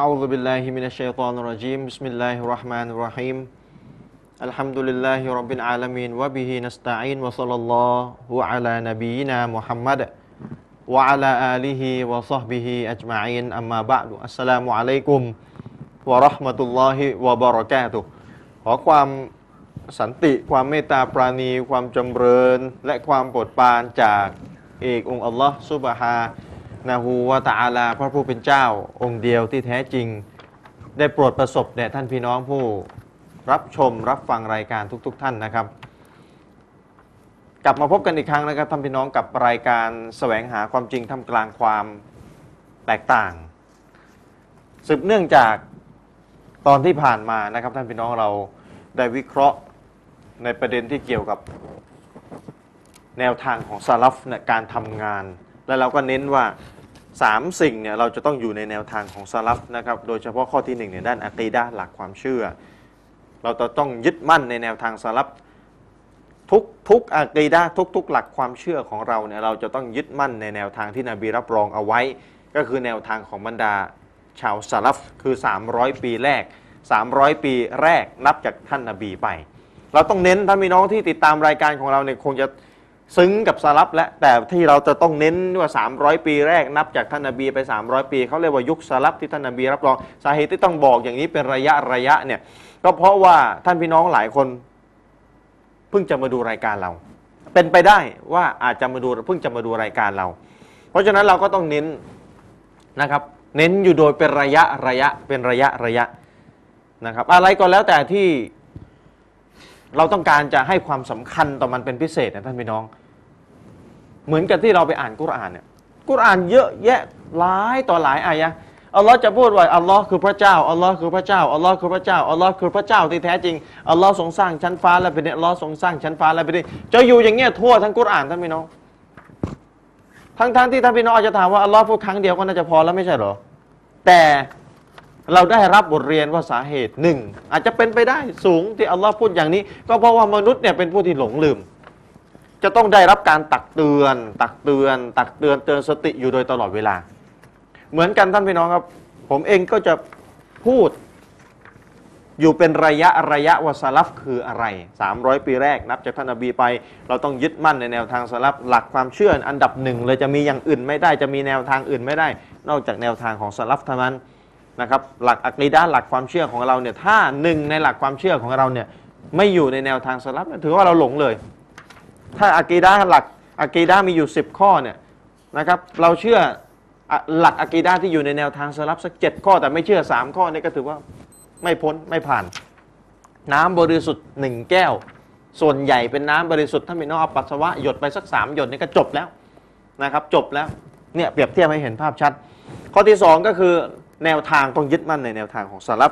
أعوذ بالله من الشيطان الرجيم بسم الله الرحمن الرحيم الحمد لله رب العالمين وبه نستعين وصلى الله على نبينا محمد وعلى آله وصحبه أجمعين أما بعد السلام عليكم ورحمة الله وبركاته ขอความสันติความเมตตาปราณี ความจำเริญ และความโปรดปรานจากเอกองค์อัลลอฮ์ซุบฮา นะฮูวะตะอาลาพระผู้เป็นเจ้าองค์เดียวที่แท้จริง ได้โปรดประสบแด่ท่านพี่น้องผู้รับชมรับฟังรายการทุกๆท่านนะครับ กลับมาพบกันอีกครั้งนะครับท่านพี่น้องกับรายการแสวงหาความจริงท่ามกลางความแตกต่าง สืบเนื่องจากตอนที่ผ่านมานะครับท่านพี่น้องเราได้วิเคราะห์ในประเด็นที่เกี่ยวกับแนวทางของซาลฟในการทำงาน และเราก็เน้นว่า 3 สิ่งเนี่ยเราจะต้องอยู่ในแนวทางของซาลฟนะครับ โดยเฉพาะข้อที่1เนี่ยด้านอะกีดะห์หลักความเชื่อ เราจะต้องยึดมั่นในแนวทางซาลฟทุกทุกอะกีดะทุกทุกหลักความเชื่อของเราเนี่ยเราจะต้องยึดมั่นในแนวทางที่นบีรับรองเอาไว้ ก็คือแนวทางของบรรดาชาวซาลฟคือ 300 ปีแรก 300 ปีแรกนับจากท่านนบีไป เราต้องเน้นท่านพี่น้องที่ติดตามรายการของเราเนี่ยคงจะ ซึ้งกับสลับและแต่ที่เราจะต้องเน้นว่า 300 ปีแรกนับจากท่านนบีไป 300 ปีเขาเรียกว่ายุคสลับที่ท่านนบีรับรองสาเหตุที่ต้องบอกอย่างนี้เป็นระยะระยะเนี่ยก็เพราะว่าท่านพี่น้องหลายคนเพิ่งจะมาดูรายการเรา เป็นไปได้ว่าอาจจะมาดูเพิ่งจะมาดูรายการเรา เพราะฉะนั้นเราก็ต้องเน้นนะครับเน้นอยู่โดยเป็นระยะระยะเป็นระยะระยะนะครับอะไรก็แล้วแต่ที่เราต้องการจะให้ความสำคัญต่อมันเป็นพิเศษนะท่านพี่น้อง เหมือนกับที่เราไปอ่านกุรอานเนี่ยกุรอานเยอะแยะหลายต่อหลายอายะอัลลอฮ์จะพูดว่าอัลลอฮ์คือพระเจ้าอัลลอฮ์คือพระเจ้าอัลลอฮ์คือพระเจ้าอัลลอฮ์คือพระเจ้าที่แท้จริงอัลลอฮ์ทรงสร้างชั้นฟ้าและเป็นดิอัลลอฮ์ทรงสร้างชั้นฟ้าและเป็นดิจะอยู่อย่างเงี้ยทั่วทั้งกุรอานท่านพี่น้องทั้งๆทที่ท่านพี่น้องอาจจะถามว่าอัลลอฮ์พูดครั้งเดียวก็น่าจะพอแล้วไม่ใช่หรอ แต่เราได้รับบทเรียนว่าสาเหตุหนึ่งอาจจะเป็นไปได้สูงที่อัลลอฮ์พูดอย่างนี้ ก็เพราะว่ามนุษย์เนี่ยเป็นผู้ที่หลงลืม จะต้องได้รับการตักเตือน ตักเตือน ตักเตือนเตือนสติอยู่โดยตลอดเวลา เหมือนกันท่านพี่น้องครับ ผมเองก็จะพูดอยู่เป็นระยะระยะว่าสลับคืออะไร 300 ปีแรกนับจากท่านนบีไป เราต้องยึดมั่นในแนวทางสลับหลักความเชื่ออันดับหนึ่งเลยจะมีอย่างอื่นไม่ได้จะมีแนวทางอื่นไม่ได้ นอกจากแนวทางของสลับเท่านั้นนะครับหลักอักีดะหลักความเชื่อของเราเนี่ยถ้าหนึ่งในหลักความเชื่อของเราเนี่ยไม่อยู่ในแนวทางสลับถือว่าเราหลงเลย ถ้าอักีดะหลักอักีดะมีอยู่ 10 ข้อเนี่ยนะครับเราเชื่อหลักอักีดะที่อยู่ในแนวทางสลับสักเจ็ดข้อแต่ไม่เชื่อ 3 ข้อนี่ก็ถือว่าไม่พ้นไม่ผ่าน น้ำบริสุทธิ์หนึ่งแก้ว ส่วนใหญ่เป็นน้ำบริสุทธิ์ถ้ามีน้องเอาปัสสาวะหยดไปสักสามหยดนี่ก็จบแล้วนะครับจบแล้วเนี่ยเปรียบเทียบให้เห็นภาพชัด ข้อที่ 2 ก็คือแนวทางต้องยึดมั่นในแนวทางของสลับ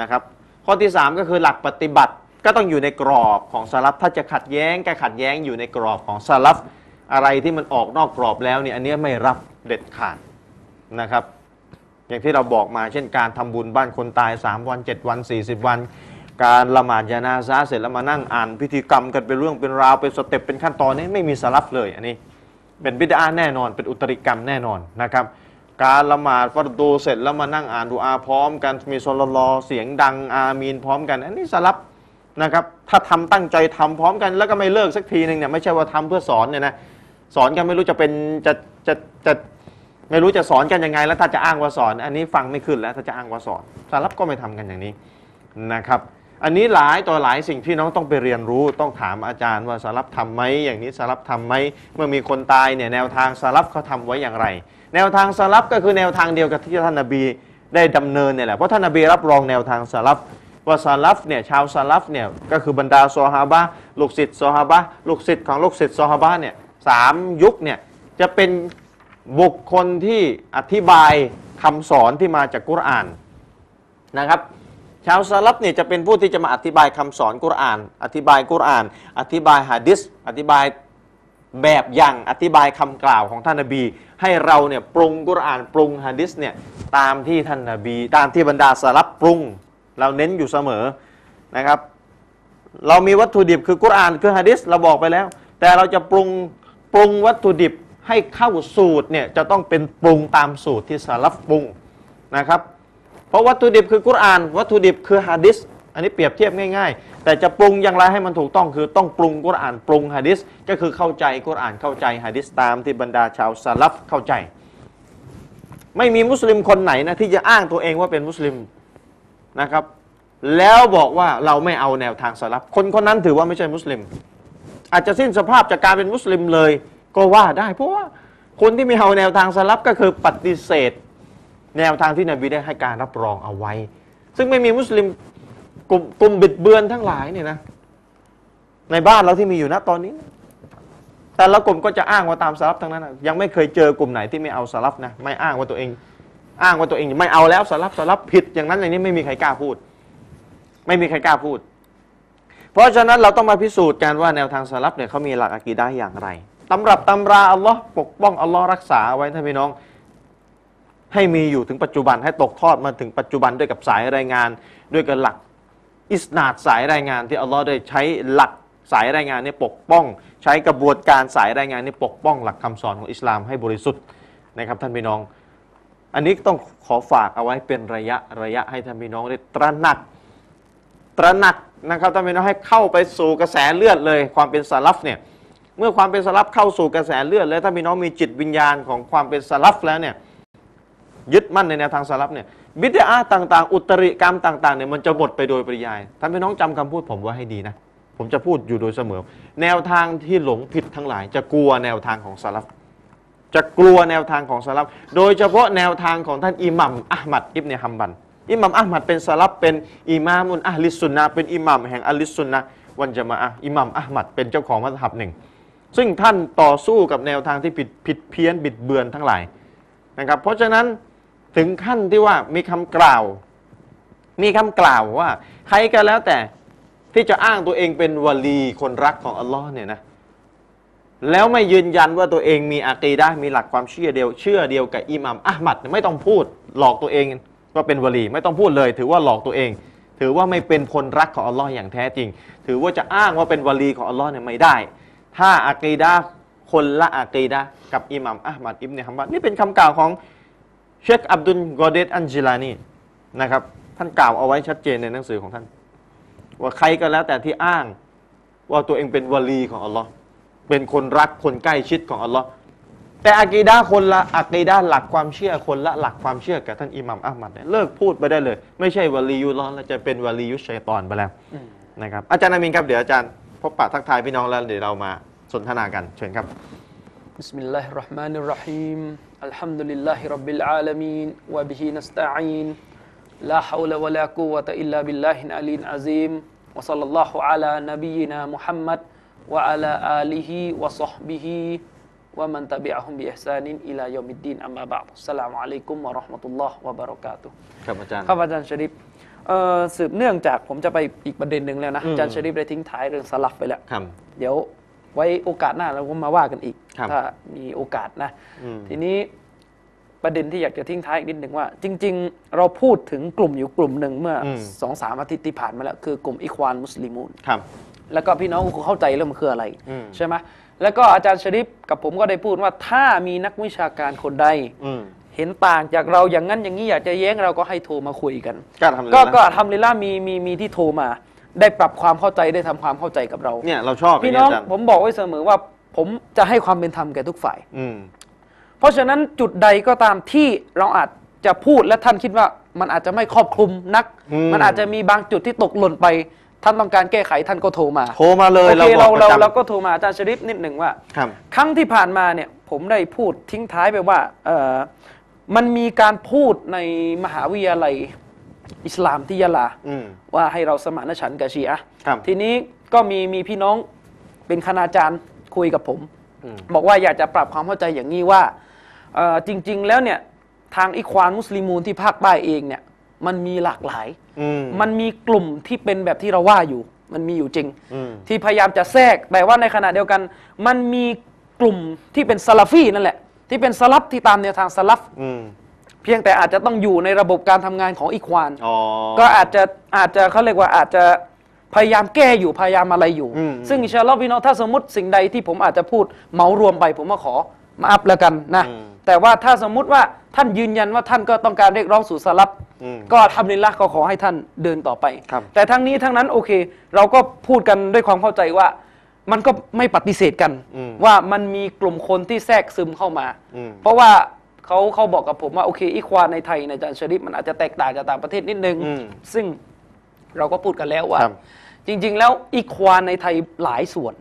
นะครับข้อที่ 3 ก็คือหลักปฏิบัติ ก็ต้องอยู่ในกรอบของสลับถ้าจะขัดแย้งก็ขัดแย้งอยู่ในกรอบของสลับอะไรที่มันออกนอกกรอบแล้วเนี่ยอันนี้ไม่รับเด็ดขาดนะครับ อย่างที่เราบอกมาเช่นการทำบุญบ้านคนตาย 3 วัน 7 วัน 40 วัน การละหมาดยานาซาเสร็จแล้วมานั่งอ่านพิธีกรรมกันเป็นเรื่องเป็นราวเป็นสเต็ปเป็นขั้นตอนนี้ไม่มีสลับเลยอันนี้เป็นบิดาแน่นอน เป็นอุตริกรรมแน่นอนนะครับการละหมาดฟัรดูเสร็จแล้วมานั่งอ่านดูอาพร้อมกันมีโซลลอเสียงดังอามีนพร้อมกัน อันนี้สลับ นะครับ ถ้าทำตั้งใจทำพร้อมกันแล้วก็ไม่เลิกสักทีหนึ่งเนี่ยไม่ใช่ว่าทำเพื่อสอนเนี่ยนะสอนกันไม่รู้จะเป็นจะจะจะไม่รู้จะสอนกันยังไง แล้วถ้าจะอ้างว่าสอน อันนี้ฟังไม่ขึ้นแล้วถ้าจะอ้างว่าสอนสลับก็ไม่ทำกันอย่างนี้นะครับ อันนี้หลายต่อหลายสิ่งที่น้องต้องไปเรียนรู้ต้องถามอาจารย์ว่าสลับทำไหมอย่างนี้สลับทำไหมเมื่อมีคนตายเนี่ยแนวทางสลับเขาทำไว้อย่างไร แนวทางสลับก็คือแนวทางเดียวกับที่ท่านนบีได้ดำเนินเนี่ยแหละเพราะท่านนบีรับรองแนวทางสลับ ว่าสลับเนี่ยชาวสลับเนี่ยก็คือบรรดาซอฮาบะลูกศิษย์ซอฮาบะลูกศิษย์ของลูกศิษย์ซอฮาบะเนี่ยสามยุคเนี่ยจะเป็นบุคคลที่อธิบายคำสอนที่มาจากกุรอานนะครับ ชาวสลับเนี่ยจะเป็นผู้ที่จะมาอธิบายคำสอนกุรอาน อธิบายกุรอาน อธิบายฮะดิษอธิบายแบบอย่างอธิบายคำกล่าวของท่านนบี ให้เราเนี่ยปรุงกุรอานปรุงฮะดิษเนี่ยตามที่ท่านนบี ตามที่บรรดาสลับปรุง เราเน้นอยู่เสมอนะครับ เรามีวัตถุดิบคือกุรอานคือฮะดิษเราบอกไปแล้ว แต่เราจะปรุงปรุงวัตถุดิบให้เข้าสูตรเนี่ยจะต้องเป็นปรุงตามสูตรที่สลับปรุงนะครับ เพราะวัตถุดิบคือกุรอาน วัตถุดิบคือฮะดิษอันนี้เปรียบเทียบง่ายๆ แต่จะปรุงอย่างไรให้มันถูกต้องคือต้องปรุงกุรอานปรุงฮะดิษก็คือเข้าใจกุรอานเข้าใจฮะดิษตามที่บรรดาชาวซาลัฟเข้าใจ ไม่มีมุสลิมคนไหนนะที่จะอ้างตัวเองว่าเป็นมุสลิม นะครับ แล้วบอกว่าเราไม่เอาแนวทางสลับคนคนนั้นถือว่าไม่ใช่มุสลิม อาจจะสิ้นสภาพจากการเป็นมุสลิมเลยก็ว่าได้เพราะว่าคนที่ไม่เอาแนวทางสลับก็คือปฏิเสธ แนวทางที่นบีได้ให้การรับรองเอาไว้ ซึ่งไม่มีมุสลิมกลุ่มกลุ่มบิดเบือนทั้งหลายเนี่ยนะในบ้านเราที่มีอยู่ณตอนนี้ แต่ละกลุ่มก็จะอ้างว่าตามสลับทั้งนั้นนะยังไม่เคยเจอกลุ่มไหนที่ไม่เอาสลับนะไม่อ้างว่าตัวเอง อ้างว่าตัวเองไม่เอาแล้วสลับสลับผิดอย่างนั้นอย่างนี้ไม่มีใครกล้าพูด ไม่มีใครกล้าพูด เพราะฉะนั้นเราต้องมาพิสูจน์กันว่าแนวทางสลับเนี่ยเขามีหลักอะกีดะอย่างไรตำรับตำราอัลลอฮ์ปกป้องอัลลอฮ์รักษาไว้ท่านพี่น้อง ให้มีอยู่ถึงปัจจุบันให้ตกทอดมาถึงปัจจุบันด้วยกับสายรายงาน ด้วยกับหลักอิสนาดสายรายงานที่อัลลอฮ์ได้ใช้หลักสายรายงานนี้ปกป้อง ใช้กระบวนการสายรายงานนี้ปกป้องหลักคำสอนของอิสลามให้บริสุทธิ์นะครับท่านพี่น้อง อันนี้ต้องขอฝากเอาไว้เป็นระยะระยะให้ท่านพี่น้องได้ตระหนัก ตระหนักนะครับท่านพี่น้องให้เข้าไปสู่กระแสเลือดเลย ความเป็นสลับเนี่ยเมื่อความเป็นสลับเข้าสู่กระแสเลือด แล้วถ้าพี่น้องมีจิตวิญญาณของความเป็นสลับแล้วเนี่ยยึดมั่นในแนวทางสลับเนี่ยบิดาต่าง ๆ อุตริกรรมต่างๆเนี่ยมันจะหมดไปโดยปริยายท่านพี่น้องจำคำพูดผมไว้ให้ดีนะผมจะพูดอยู่โดยเสมอ แนวทางที่หลงผิดทั้งหลาย จะกลัวแนวทางของสลับ จะกลัวแนวทางของสลับโดยเฉพาะแนวทางของท่านอิหมัมอัลมัดอิบเนฮัมบันอิหมัมอัลมัดเป็นสลับเป็นอิมามุนอัลลิสุนนะเป็นอิหมัมแห่งอัลลิสุนนะวันจะมาอะอิหมัมอัลมัดเป็นเจ้าของมัธยับหนึ่ง ซึ่งท่านต่อสู้กับแนวทางที่ผิดผิดเพี้ยนบิดเบือนทั้งหลายนะครับเพราะฉะนั้นถึงขั้นที่ว่ามีคำกล่าว มีคำกล่าวว่า ใครก็แล้วแต่ที่จะอ้างตัวเองเป็นวลีคนรักของอัลลอฮ์เนี่ยนะ แล้วไม่ยืนยันว่าตัวเองมีอากีดะมีหลักความเชื่อเดียว เชื่อเดียวกับอิหมัมอัลมัดไม่ต้องพูดหลอกตัวเองว่าเป็นวลี ไม่ต้องพูดเลย ถือว่าหลอกตัวเอง ถือว่าไม่เป็นคนรักของอัลลอฮ์อย่างแท้จริง ถือว่าจะอ้างว่าเป็นวลีของอัลลอฮ์เนี่ยไม่ได้ ถ้าอากีดะคนละอากีดะกับอิหมัมอัลมัดอิบเนฮัมบัดนี่เป็นคำกล่าวของเชคอับดุลกอเดตอันจิลานีนะครับท่านกล่าวเอาไว้ชัดเจนในหนังสือของท่าน ว่าใครก็แล้วแต่ที่อ้างว่าตัวเองเป็นวลีของอัลลอฮ์ เป็นคนรักคนใกล้ชิดของอัลลอฮ์แต่อากีดาคนละอากีดาหลักความเชื่อคนละหลักความเชื่อกับท่านอิหมัมอัลมัดเนี่ยเลิกพูดไปได้เลย ไม่ใช่วาลียุลอแล้วจะเป็นวาลียุชัยตอนไปแล้วนะครับอาจารย์นามินครับเดี๋ยวอาจารย์พบปะทักทายพี่น้องแล้วเดี๋ยวเรามาสนทนากันเชิญครับ بسم الله الرحمن الرحيم الحمد لله رب العالمين وبه نستعين لا حول ولا قوة إلا بالله العلي العظيم وصلى الله على نبينا محمد วะอัลาอาลิฮิวะซอฮบิฮิวะมันตะบิอะฮุมบิอิฮซานินอิลายอมิดดีนอัมมาบะอัสลามุอะลัระห์มะตุลลอะบะเาะกาตุครับอาจารย์ครับอาจารย์ชริฟสืบเนื่องจากผมจะไปอีกประเด็นหนึ่งแล้วนะอาจารย์ชริปได้ทิ้งท้ายเรื่องสลับไปแล้วเดี๋ยวไว้โอกาสหน้าเราก็มาว่ากันอีก ถ้ามีโอกาสนะ ทีนี้ประเด็นที่อยากจะทิ้งท้ายอีกนิดหนึ่งว่า จริง ๆ เราพูดถึงกลุ่มอยู่กลุ่มหนึ่งเมื่อสองสามอาทิตย์ที่ผ่านมาแล้ว คือกลุ่มอิควานมุสลิมูน แล้วก็พี่น้องคงเข้าใจเรื่องมันคืออะไรอืมใช่ไหมแล้วก็อาจารย์ชริปกับผมก็ได้พูดว่าถ้ามีนักวิชาการคนใดอืมเห็นต่างจากเราอย่างนั้นอย่างนี้อยากจะแย้งเราก็ให้โทรมาคุยกัน ก็ทำเลยก็นะก็ทำลิลล่ามีมีมีที่โทรมา ได้ปรับความเข้าใจได้ทำความเข้าใจกับเราเนี่ยเราชอบพี่น้องย่าเยาจารย์ผมบอกไว้เสมอว่าผมจะให้ความเป็นธรรมแก่ทุกฝ่ายอืมเพราะฉะนั้นจุดใดก็ตามที่เราอาจจะพูดและท่านคิดว่ามันอาจจะไม่ครอบคลุมนักอืมมันอาจจะมีบางจุดที่ตกหล่นไป ท่านต้องการแก้ไขท่านก็โทรมาโทรมาเลยโอเคเราบเราอกประเราจำเราก็โทรมาอาจารย์ชริปนิดหนึ่งว่า ครับครั้งที่ผ่านมาเนี่ยผมได้พูดทิ้งท้ายไปว่าเอ่อมันมีการพูดในมหาวิทยาลัยอิสลามที่ยะลาอืม ว่าให้เราสมานฉันท์กับชีอะห์ครับ ทีนี้ก็มีมีพี่น้องเป็นคณาจารย์คุยกับผม อืม บอกว่าอยากจะปรับความเข้าใจอย่างนี้ว่าเอ่อจริง ๆ แล้วเนี่ยทางอิควานมุสลิมูนที่ภาคใต้เองเนี่ย มันมีหลากหลายอืมมันมีกลุ่มที่เป็นแบบที่เราว่าอยู่ มันมีอยู่จริงอืมที่พยายามจะแทรก แต่ว่าในขณะเดียวกัน มันมีกลุ่มที่เป็นซาลาฟีนั่นแหละ ที่เป็นสลับที่ตามแนวทางสลับอืมเพียงแต่อาจจะต้องอยู่ในระบบการทำงานของอิควานอ๋อก็อาจจะอาจจะเขาเรียกว่าอาจจะพยายามแก้อยู่พยายามอะไรอยู่อืมซึ่งอินชาอัลลอฮ์พี่น้องถ้าสมมติสิ่งใดที่ผมอาจจะพูดเหมารวมไป ผมมาขอมาอัพแล้วกันนะอืม แต่ว่าถ้าสมมุติว่าท่านยืนยันว่าท่านก็ต้องการเรียกร้องสู่สลับอืมก็ทำนิลละก็ขอให้ท่านเดินต่อไปครับแต่ทั้งนี้ทั้งนั้นโอเค เราก็พูดกันด้วยความเข้าใจว่า มันก็ไม่ปฏิเสธกันอืมว่ามันมีกลุ่มคนที่แทรกซึมเข้ามาอืมเพราะว่าเขาเขาบอกกับผมว่าโอเคอีควานในไทยในอาจารย์ชริปมันอาจจะแตกต่างจากต่างประเทศนิดนึงอืมซึ่งเราก็พูดกันแล้วว่าครับจริง ๆ แล้วอีควานในไทยหลายส่วน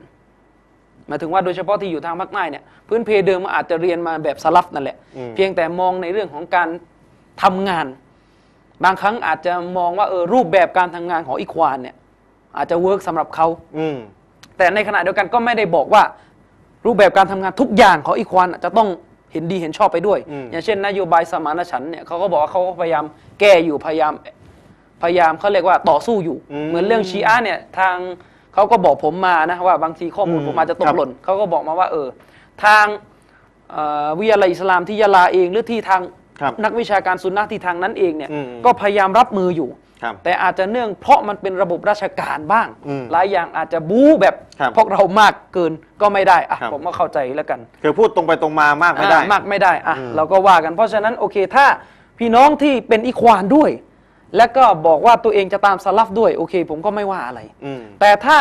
หมายถึงว่าโดยเฉพาะที่อยู่ทางภาคใต้เนี่ยพื้นเพเดิมมันอาจจะเรียนมาแบบสลับนั่นแหละอืมเพียงแต่มองในเรื่องของการทำงาน บางครั้งอาจจะมองว่าเออรูปแบบการทำงานของอีควานเนี่ยอาจจะเวิร์กสำหรับเขาอืมแต่ในขณะเดียวกันก็ไม่ได้บอกว่า รูปแบบการทำงานทุกอย่างของอีควานจะต้องเห็นดีเห็นชอบไปด้วยอืมอย่างเช่น นโยบายสมานฉันท์เนี่ยเขาก็บอกว่าเขาก็พยายามแก้อยู่พยายามพยายามเขาเรียกว่าต่อสู้อยู่ เหมือนเรื่องชีอะห์เนี่ยทาง เขาก็บอกผมมานะว่าบางทีข้อมูลผมอาจจะตกหล่นเขาก็บอกมาว่า เออ ทางเอ่อวิทยาลัยอิสลามที่ยะลาเองหรือที่ทางครับนักวิชาการซุนนะห์ที่ทางนั้นเองเนี่ยอืมก็พยายามรับมืออยู่ครับแต่อาจจะเนื่องเพราะมันเป็นระบบราชการบ้างอืมหลายอย่างอาจจะบู๊แบบครับพวกเรามากเกินก็ไม่ได้อะครับผมก็เข้าใจแล้วกันคือพูดตรงไปตรงมามากไม่ได้อ่ามากไม่ได้อะอืมเราก็ว่ากันเพราะฉะนั้นโอเคถ้าพี่น้องที่เป็นอีควานด้วย และก็บอกว่าตัวเองจะตามสลับด้วยโอเค ผมก็ไม่ว่าอะไร อืม แต่ถ้า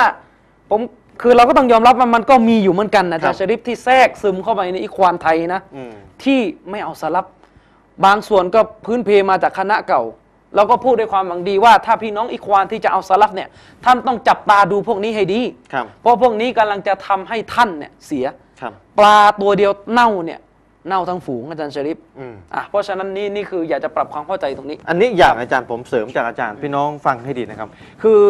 ผมคือเราก็ต้องยอมรับว่ามันก็มีอยู่เหมือนกันนะครัจาบชริฟที่แทรกซึมเข้าไปในอีควานไทยนะ อืม ที่ไม่เอาสลับบางส่วนก็พื้นเพมาจากคณะเก่า เราก็พูดด้วยความหวังดีว่าถ้าพี่น้องอีควานที่จะเอาสลับเนี่ยท่านต้องจับตาดูพวกนี้ให้ดี ครับ เพราะพวกนี้กำลังจะทำให้ท่านเนี่ยเสีย ครับ ปลาตัวเดียวเน่าเนี่ย เน่าทั้งฝูงอาจารย์ชริปอืมอะเพราะฉะนั้นนี่นี่คืออยากจะปรับความเข้าใจตรงนี้ อันนี้อย่างอาจารย์ผมเสริมจากอาจารย์พี่น้องฟังให้ดีนะครับ คือ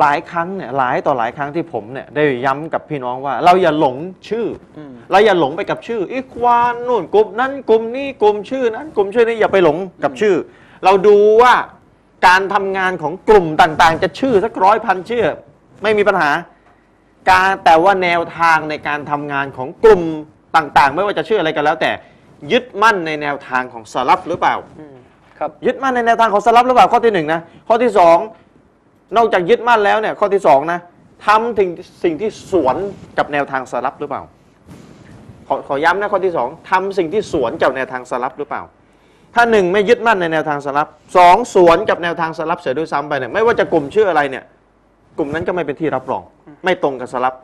หลายครั้งเนี่ยหลายต่อหลายครั้งที่ผมเนี่ยได้ย้ำกับพี่น้องว่า เราอย่าหลงชื่ออมเราอย่าหลงไปกับชื่ออีควานนู่นกลุ่มนั้นกลุ่มนี้กลุ่มชื่อนั้นกลุ่มชื่อนี้อย่าไปหลงกับชื่อ เราดูว่าการทำงานของกลุ่มต่างๆ จะชื่อสักร้อยพันชื่อ ไม่มีปัญหา การแต่ว่าแนวทางในการทำงานของกลุ่ม ต่างๆ ไม่ว่าจะชื่ออะไรก็แล้ว แต่ยึดมั่นในแนวทางของสลับหรือเปล่าอืมครับยึดมั่นในแนวทางของสลับหรือเปล่าข้อที่หนึ่งนะข้อที่สองนอกจากยึดมั่นแล้วเนี่ยข้อที่สองนะทำถึงสิ่งที่สวนกับแนวทางสลับหรือเปล่า ขอขอย้ำนะข้อที่สองทำสิ่งที่สวนกับแนวทางสลับหรือเปล่า ถ้าหนึ่งไม่ยึดมั่นในแนวทางสลับสองสวนกับแนวทางสลับเสียด้วยซ้ำไปเนี่ยไม่ว่าจะกลุ่มชื่ออะไรเนี่ย กลุ่มนั้นก็ไม่เป็นที่รับรอง ไม่ตรงกับสลับ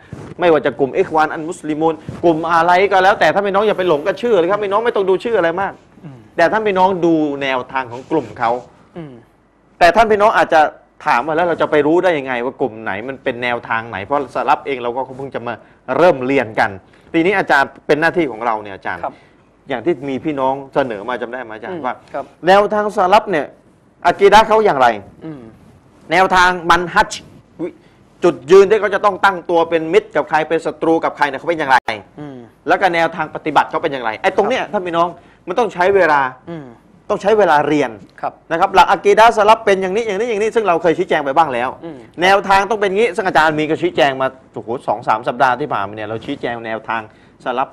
ไม่ว่าจะกลุ่มเอควานอันมุสลิมูนกลุ่มอะไรก็แล้ว แต่ถ้าพี่น้องอย่าไปหลงกับชื่อเลยครับพี่น้องไม่ต้องดูชื่ออะไรมาก แต่ท่านพี่น้องดูแนวทางของกลุ่มเขาอืมแต่ท่านพี่น้องอาจจะถามมาแล้วเราจะไปรู้ได้ยังไง ว่ากลุ่มไหนมันเป็นแนวทางไหน เพราะสลับเองเราก็เพิ่งจะมาเริ่มเรียนกันทีนี้อาจารย์เป็นหน้าที่ของเราเนี่ยอาจารย์ครับอย่างที่มีพี่น้องเสนอมาจำได้ไหมอาจารอืย์มว่าครับแนวทางสลับเนี่ยอากีดะห์เขาอย่างไรอืมแนวทางมันฮัจญ์วิ จุดยืนที่เขาจะต้องตั้งตัวเป็นมิตรกับใครเป็นศัตรูกับใครเนี่ยเขาเป็นอย่างไร อืม แล้วก็แนวทางปฏิบัติเขาเป็นอย่างไรไอ้ตรงเนี้ยท่านพี่น้องมันต้องใช้เวลาอืม ต้องใช้เวลาเรียนครับ นะครับหลักอะกีดะห์สลับเป็นอย่างนี้อย่างนี้อย่างนี้ซึ่งเราเคยชี้แจงไปบ้างแล้ว อืม แนวทางต้องเป็นงี้ซึ่งอาจารย์มีก็ชี้แจงมาโอ้โหสองสามสัปดาห์ที่ผ่านมาเนี่ยเราชี้แจงแนวทางสลับ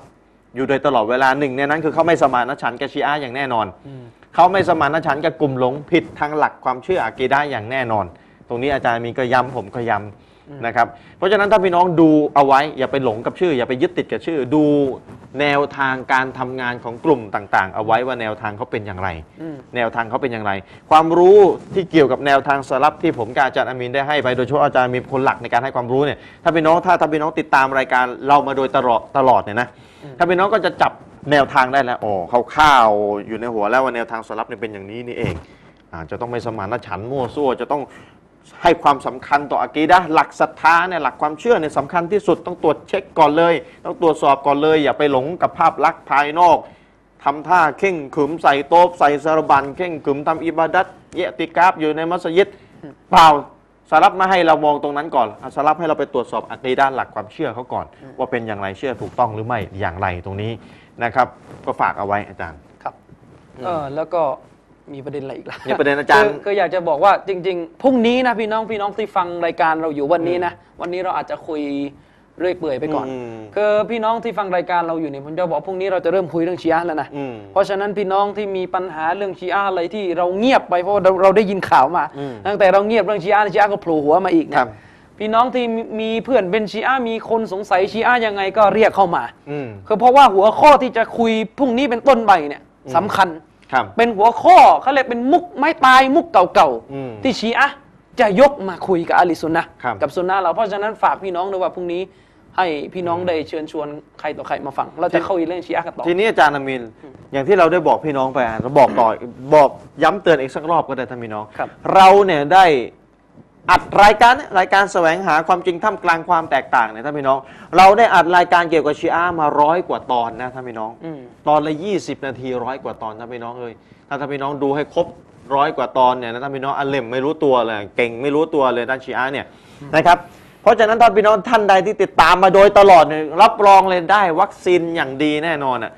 อยู่โดยตลอดเวลาหนึ่งในนั้น คือเขาไม่สมานฉันท์กับชีอะห์อย่างแน่นอนอืมเขาไม่สมานฉันท์กับกลุ่มหลงผิดทางหลักความเชื่ออะกีดะห์อย่างแน่นอน ตรงนี้อาจารย์มีก็ย้ำผมก็ย้ำ นะครับเพราะฉะนั้นถ้าพี่น้องดูเอาไว้อย่าไปหลงกับชื่อ อย่าไปยึดติดกับชื่อ ดูแนวทางการทำงานของกลุ่มต่างๆ เอาไว้ว่าแนวทางเขาเป็นอย่างไรอืมแนวทางเขาเป็นอย่างไร ความรู้ที่เกี่ยวกับแนวทางสลับที่ผมกับอาจารย์อามินได้ให้ไปโดยเฉพาะอาจารย์มีคนหลักในการให้ความรู้เนี่ยถ้าพี่น้องถ้าถ้าพี่น้องติดตามรายการเรามาโดยตลอดตลอดเนี่ยนะถ้าพี่น้องก็จะจับแนวทางได้แล้วอ๋อคร่าวๆอยู่ในหัวแล้วว่าแนวทางสลับเนี่ยเป็นอย่างนี้นี่เองอาจะต้องไม่สมานฉันท์มั่วซั่วจะต้อง ให้ความสำคัญต่ออากีดะห์หลักศรัทธาเนี่ยหลักความเชื่อเนี่ยสำคัญที่สุดต้องตรวจเช็คก่อนเลย ต้องตรวจสอบก่อนเลย อย่าไปหลงกับภาพลักษณ์ภายนอกทำท่าเข่งขรึมใส่โต๊ะใส่สารบันเข่งขรึมทำอิบาดัตเยติกราฟอยู่ในมัสยิดเปล่าสารับมาให้เรามองตรงนั้นก่อนเอาสารับให้เราไปตรวจสอบอักีด้านหลักความเชื่อเขาก่อน ว่าเป็นอย่างไรเชื่อถูกต้องหรือไม่อย่างไรตรงนี้นะครับ ก็ฝากเอาไว้อาจารย์ครับเออแล้วก็ มีประเด็นอะไรอีกล่ะมีประเด็นอาจารย์คืคืออยากจะบอกว่าจริง ๆ พรุ่งนี้นะพี่น้องพี่น้องที่ฟังรายการเราอยู่วันนี้นะ วันนี้เราอาจจะคุยเรื่อยเปื่อยไปก่อนอืมคือพี่น้องที่ฟังรายการเราอยู่เนี่ยผมจะบอกพรุ่งนี้เราจะเริ่มคุยเรื่องชีอะห์แล้วนะอืมเพราะฉะนั้นพี่น้องที่มีปัญหาเรื่องชีอะห์อะไรที่เราเงียบไปเพราะว่าเราเราได้ยินข่าวมาอืมตั้งแต่เราเงียบเรื่องชีอะห์ชีอะห์ก็โผล่หัวมาอีกคเนี่รัยบพี่น้องที่มีมีเพื่อนเป็นชีอะห์มีคนสงสัยชีอะห์ยังไงก็เรียกเข้ามาอืมคือเพราะว่าหัวข้อที่จะคุยพรุ่งนี้เป็นต้นไปเนี่ยสำคัญ ครับ เป็นหัวข้อเขาเรียกเป็นมุกไม้ตายมุกเก่าอืมๆที่ชีอะห์จะยกมาคุยกับอาลีซุนนะห์ครับ กับซุนนะห์เราเพราะฉะนั้นฝากพี่น้องด้วยว่าพรุ่งนี้ให้พี่น้องได้เชิญชวนใครต่อใครมาฟัง เราจะเข้าอีเรื่องชีอะห์กันต่อ ทีนี้อาจารย์อามิน อย่างที่เราได้บอกพี่น้องไปอะเราบอกต่อบอกย้ำเตือนอีกสักรอบก็ได้ท่านพี่น้อง ครับ เราเนี่ยได้ อัดรายการเนี่ยรายการแสวงหาความจริงท่ามกลางความแตกต่างเนี่ยท่านพี่น้อง เราได้อัดรายการเกี่ยวกับชีอะห์มาร้อยกว่าตอนนะท่านพี่น้องอืมตอนละ 20 นาทีร้อยกว่าตอนท่านพี่น้องเอ้ยถ้าท่านพี่น้องดูให้ครบร้อยกว่าตอนเนี่ยนะท่านพี่น้องอัลเลมไม่รู้ตัวเลยเก่งไม่รู้ตัวเลยด้านชีอะห์เนี่ยนะครับเพราะฉะนั้นท่านพี่น้องท่านใดที่ติดตามมาโดยตลอดเนี่ยรับรองเลยได้วัคซีนอย่างดีแน่นอนอะ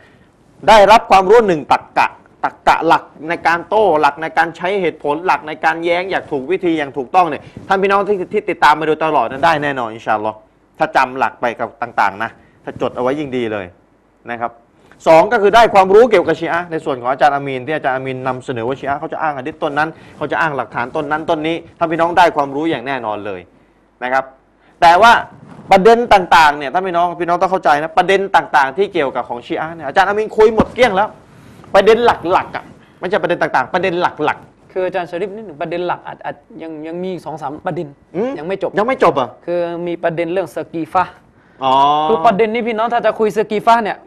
ได้รับความรู้หนึ่งตักกะ ตักกะหลักในการโต้หลักในการใช้เหตุผลหลักในการแย้งอย่างถูกวิธีอย่างถูกต้องเนี่ยท่านพี่น้องที่ที่ติดตามมาโดยตลอดนั้นได้แน่นอนอินชาอัลลอฮ์ถ้าจำหลักไปกับต่างๆนะถ้าจดเอาไว้ยิ่งดีเลยนะครับสองก็คือได้ความรู้เกี่ยวกับชีอะในส่วนของอาจารย์อามีนที่อาจารย์อามีนนำเสนอว่าชีอะเขาจะอ้างอดิษต้นนั้น เขาจะอ้างหลักฐานต้นนั้นต้นนี้ท่านพี่น้องได้ความรู้อย่างแน่นอนเลยนะครับ แต่ว่าประเด็นต่างๆเนี่ยถ้านพี่น้องพี่น้องต้องเข้าใจนะประเด็นต่างๆ ที่เกี่ยวกับของชีอะเนี่ยอาจารย์อามีนคุยหมดเกลี้ยงแล้ว ประเด็นหลักๆอะไม่ใช่ประเด็นต่างๆ ประเด็นหลัก คืออาจารย์ชริปนิดหนึ่งประเด็นหลักอาจอาจยังยังมีสองสามประเด็นอืม ยังไม่จบ ๆ ยังไม่จบอะคือมีประเด็นเรื่องสกีฟะห์อ๋อคือประเด็นนี้พี่น้องถ้าจะคุยสกีฟะห์เนี่ย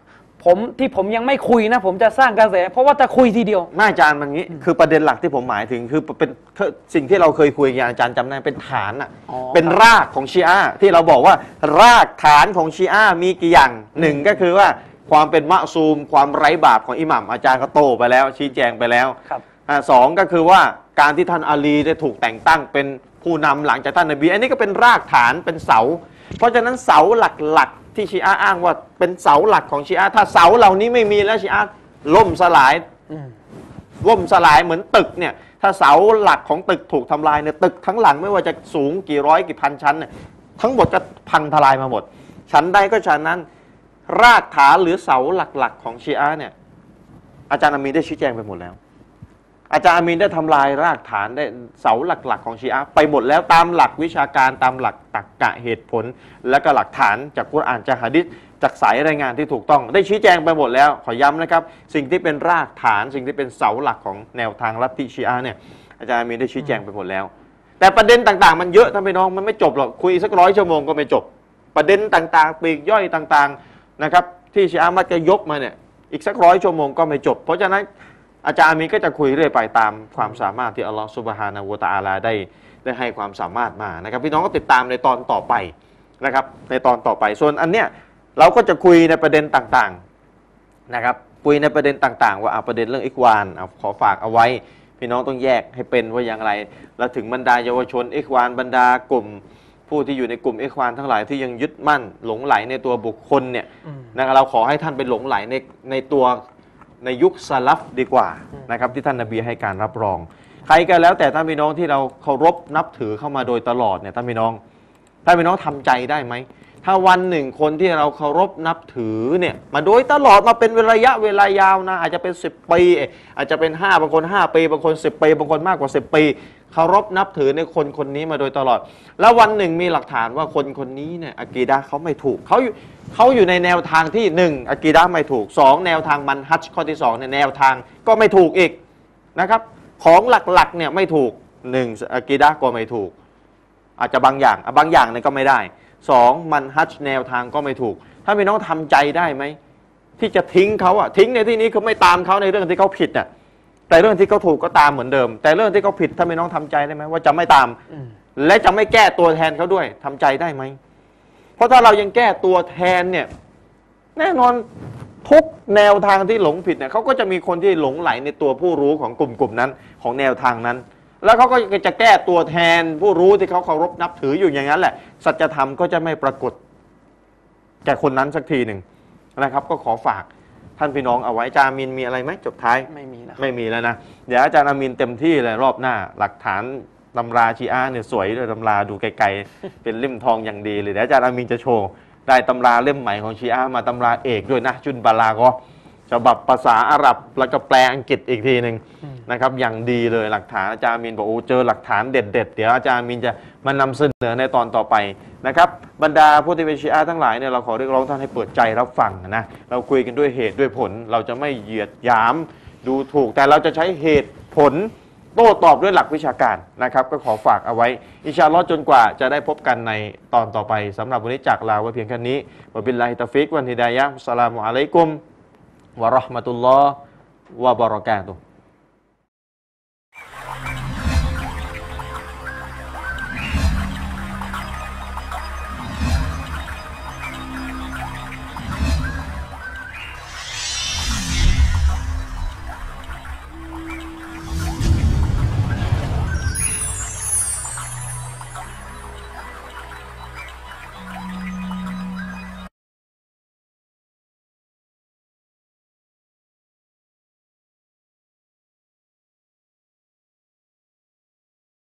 ผมที่ผมยังไม่คุยนะ ผมจะสร้างกระแส เพราะว่าจะคุยทีเดียวน่าอาจารย์มันงี้ คือประเด็นหลักที่ผมหมายถึงคือเป็นคือสิ่งที่เราเคยคุยกันอาจารย์จำได้เป็นฐานอะอ๋อ เป็นรากของชีอะห์ที่เราบอกว่า รากฐานของชีอะห์มีกี่อย่างหนึ่งก็คือว่า ความเป็นมะซูม ความไร้บาปของอิหมัมอาจารย์ก็โตไปแล้ว ชี้แจงไปแล้วครับ อ่าสองก็คือว่าการที่ท่านอาลีได้ถูกแต่งตั้งเป็นผู้นำหลังจากท่านนบี อันนี้ก็เป็นรากฐานเป็นเสา เพราะฉะนั้นเสาหลักๆที่ชีอะห์อ้างว่าเป็นเสาหลักของชีอะห์ถ้าเสาเหล่านี้ไม่มีแล้วชีอะห์ล่มสลายอืม ล่มสลายเหมือนตึกเนี่ยถ้าเสาหลักของตึกถูกทำลายเนี่ยตึกทั้งหลังไม่ว่าจะสูงกี่ร้อยกี่พันชั้นเนี่ยทั้งหมดก็พังทลายมาหมด ชั้นใดก็ชั้นนั้น รากฐานหรือเสาหลัก ๆ ของชีอะเนี่ยอาจารย์อามีนได้ชี้แจงไปหมดแล้ว อาจารย์อามีนได้ทำลายรากฐานได้เสาหลัก ๆ ของชีอะไปหมดแล้วตามหลักวิชาการตามหลักตรรกะเหตุผล และก็หลักฐานจากกุรอานจากหะดิษจากสายรายงานที่ถูกต้อง ได้ชี้แจงไปหมดแล้ว ขอย้ำนะครับ สิ่งที่เป็นรากฐานสิ่งที่เป็นเสาหลักของแนวทางลัทธิชีอะเนี่ยอาจารย์อามีนได้ชี้แจงไปหมดแล้ว แต่ประเด็นต่างๆ มันเยอะท่านพี่น้องมันไม่จบหรอกคุยสักร้อยชั่วโมงก็ไม่จบ ประเด็นต่างๆ ปีกย่อยต่างๆ นะครับที่ชีอะมักจะยกมาเนี่ยอีกสักร้อยชั่วโมงก็ไม่จบ เพราะฉะนั้นอาจารย์อามีก็จะคุยเรื่อยไปตามความสามารถที่อัลลอฮฺสุบฮานาวูตะอาลาได้ได้ให้ความสามารถมานะครับพี่น้องก็ติดตามในตอนต่อไปนะครับในตอนต่อไปส่วนอันเนี้ยเราก็จะคุยในประเด็นต่างๆนะครับคุยในประเด็นต่างๆ ว่าอะประเด็นเรื่องอิควานเอาขอฝากเอาไว้ พี่น้องต้องแยกให้เป็นว่าอย่างไร แล้วถึงบรรดาเยาวชนอิควานบรรดากลุ่ม ผู้ที่อยู่ในกลุ่มอิควานทั้งหลายที่ยังยึดมั่นหลงไหลในตัวบุคคลเนี่ยอืมนะครับเราขอให้ท่านไปหลงไหลในในตัวในยุคสลับดีกว่านะครับที่ท่านนบีให้การรับรอง ใครก็แล้วแต่ท่านพี่น้องที่เราเคารพนับถือเข้ามาโดยตลอดเนี่ยท่านพี่น้องท่านพี่น้องทำใจได้ไหมถ้าวันหนึ่งคนที่เราเคารพนับถือเนี่ยมาโดยตลอดมาเป็นระยะเวลายาวนะอาจจะเป็น 10 ปี อาจจะเป็น 5 บางคน 5 ปี บางคน 10 ปี บางคนมากกว่า 10 ปี เคารพนับถือในคนคนนี้มาโดยตลอด แล้ววันหนึ่งมีหลักฐานว่าคนคนนี้เนี่ยอากีดะเขาไม่ถูกเขาอยู่เขาอยู่ในแนวทางที่หนึ่งอากีดะไม่ถูกสองแนวทางมันฮัจข้อที่สองเนี่ยแนวทางก็ไม่ถูกอีกนะครับ ของหลักๆเนี่ยไม่ถูกหนึ่งอากีดะก็ไม่ถูก อาจจะบางอย่างบางอย่างเนี่ยก็ไม่ได้สองมันฮัจแนวทางก็ไม่ถูก ถ้าพี่น้องทำใจได้ไหมที่จะทิ้งเขาอะทิ้งในที่นี้คือไม่ตามเขาในเรื่องที่เขาผิดอะ แต่เรื่องที่เขาถูกก็ตามเหมือนเดิม แต่เรื่องที่เขาผิดถ้าพี่น้องทำใจได้ไหมว่าจะไม่ตามอืมและจะไม่แก้ตัวแทนเขาด้วยทำใจได้ไหม เพราะถ้าเรายังแก้ตัวแทนเนี่ย แน่นอนทุกแนวทางที่หลงผิดเนี่ยเขาก็จะมีคนที่หลงไหลในตัวผู้รู้ของกลุ่มกลุ่มนั้น ของแนวทางนั้น แล้วเขาก็จะแก้ตัวแทนผู้รู้ที่เขาเคารพนับถืออยู่อย่างนั้นแหละสัจธรรมก็จะไม่ปรากฏแก่คนนั้นสักทีหนึ่งนะครับ ก็ขอฝาก ท่านพี่น้องเอาไว้อาจารย์มินมีอะไรไหมจบท้าย ไม่มีแล้วไม่มีแล้วนะ เดี๋ยวอาจารย์อามินเต็มที่เลยรอบหน้า หลักฐานตำราชีอาห์เนี่ยสวยเลยตำราดูไกลๆ เป็นเล่มทองอย่างดีเลยเดี๋ยวอาจารย์อามินจะโชว์ได้ตำราเล่มใหม่ของชีอาห์มาตำราเอกด้วยนะจุนบาลาก็ ฉบับภาษาอาหรับแล้วก็แปลอังกฤษอีกทีหนึ่งนะครับอย่างดีเลยหลักฐานอาจารย์อามีนบอกโอ้เจอหลักฐานเด็ดๆเดี๋ยวอาจารย์อามีนจะมานำเสนอในตอนต่อไปนะครับบรรดาผู้ที่เป็นชีอะห์ทั้งหลายเนี่ยเราขอเรียกร้องท่านให้เปิดใจรับฟังนะเราคุยกันด้วยเหตุด้วยผล เราจะไม่เหยียดหยามดูถูก แต่เราจะใช้เหตุผลโต้ตอบด้วยหลักวิชาการนะครับก็ขอฝากเอาไว้ อินชาอัลลอฮ์จนกว่าจะได้พบกันในตอนต่อไปสำหรับวันนี้จากลาไว้เพียงแค่นี้วะบิลลาฮิตาฟิกวันฮิดายะฮ์อัสสลามุอะลัยกุม วะ